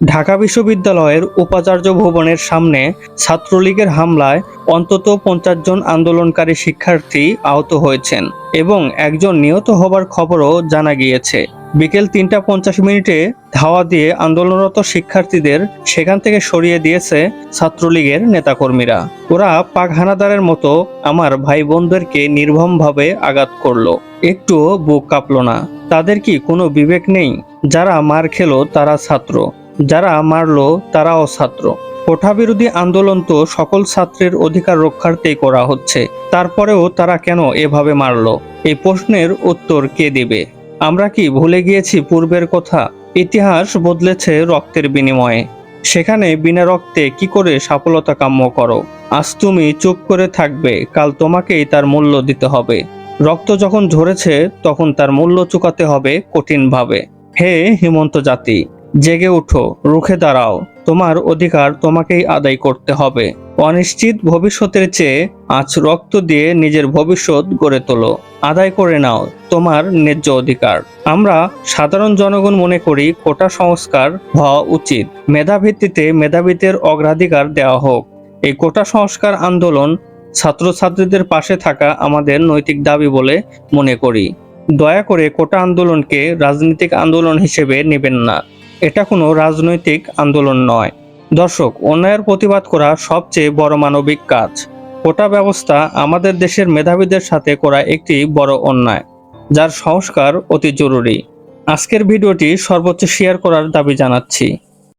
ঢাকা বিশ্ববিদ্যালয়ের উপাচার্য ভবনের সামনে ছাত্রলীগের হামলায় অন্তত পঞ্চাশ জন আন্দোলনকারী শিক্ষার্থী আহত হয়েছেন এবং একজন নিহত হবার খবরও জানা গিয়েছে। বিকেল তিনটা পঞ্চাশ মিনিটে ধাওয়া দিয়ে আন্দোলনরত শিক্ষার্থীদের সেখান থেকে সরিয়ে দিয়েছে ছাত্রলীগের নেতাকর্মীরা। ওরা পাক হানাদারের মতো আমার ভাই বোনদেরকে নির্মমভাবে আঘাত করল। একটুও বুক কাঁপল না। তাদের কি কোনো বিবেক নেই? যারা মার খেলো তারা ছাত্র। যারা মারলো তারাও ছাত্র। কোঠা বিরোধী আন্দোলন তো সকল ছাত্রের অধিকার রক্ষার্থেই করা হচ্ছে। তারপরেও তারা কেন এভাবে মারলো? এই প্রশ্নের উত্তর কে দেবে? আমরা কি ভুলে গিয়েছি পূর্বের কথা? ইতিহাস বদলেছে রক্তের বিনিময়ে। সেখানে বিনা রক্তে কি করে সফলতা কাম্য করো? আজ তুমি চুপ করে থাকবে, কাল তোমাকেই তার মূল্য দিতে হবে। রক্ত যখন ঝরেছে, তখন তার মূল্য চুকাতে হবে কঠিনভাবে। হে হিমন্ত জাতি! জেগে উঠো, রুখে দাঁড়াও। তোমার অধিকার তোমাকেই আদায় করতে হবে। অনিশ্চিত ভবিষ্যতের চেয়ে আজ রক্ত দিয়ে নিজের ভবিষ্যৎ গড়ে তোলো। আদায় করে নাও তোমার ন্যায্য অধিকার। আমরা সাধারণ জনগণ মনে করি কোটা সংস্কার হওয়া উচিত। মেধাভিত্তিতে মেধাবীদের অগ্রাধিকার দেওয়া হোক। এই কোটা সংস্কার আন্দোলন ছাত্রছাত্রীদের পাশে থাকা আমাদের নৈতিক দাবি বলে মনে করি। দয়া করে কোটা আন্দোলনকে রাজনৈতিক আন্দোলন হিসেবে নেবেন না। এটা কোনো রাজনৈতিক আন্দোলন নয়। দর্শক, অন্যায়ের প্রতিবাদ করা সবচেয়ে বড় মানবিক কাজ। কোটা ব্যবস্থা আমাদের দেশের মেধাবীদের সাথে করা একটি বড় অন্যায়, যার সংস্কার অতি জরুরি। আজকের ভিডিওটি সর্বোচ্চ শেয়ার করার দাবি জানাচ্ছি।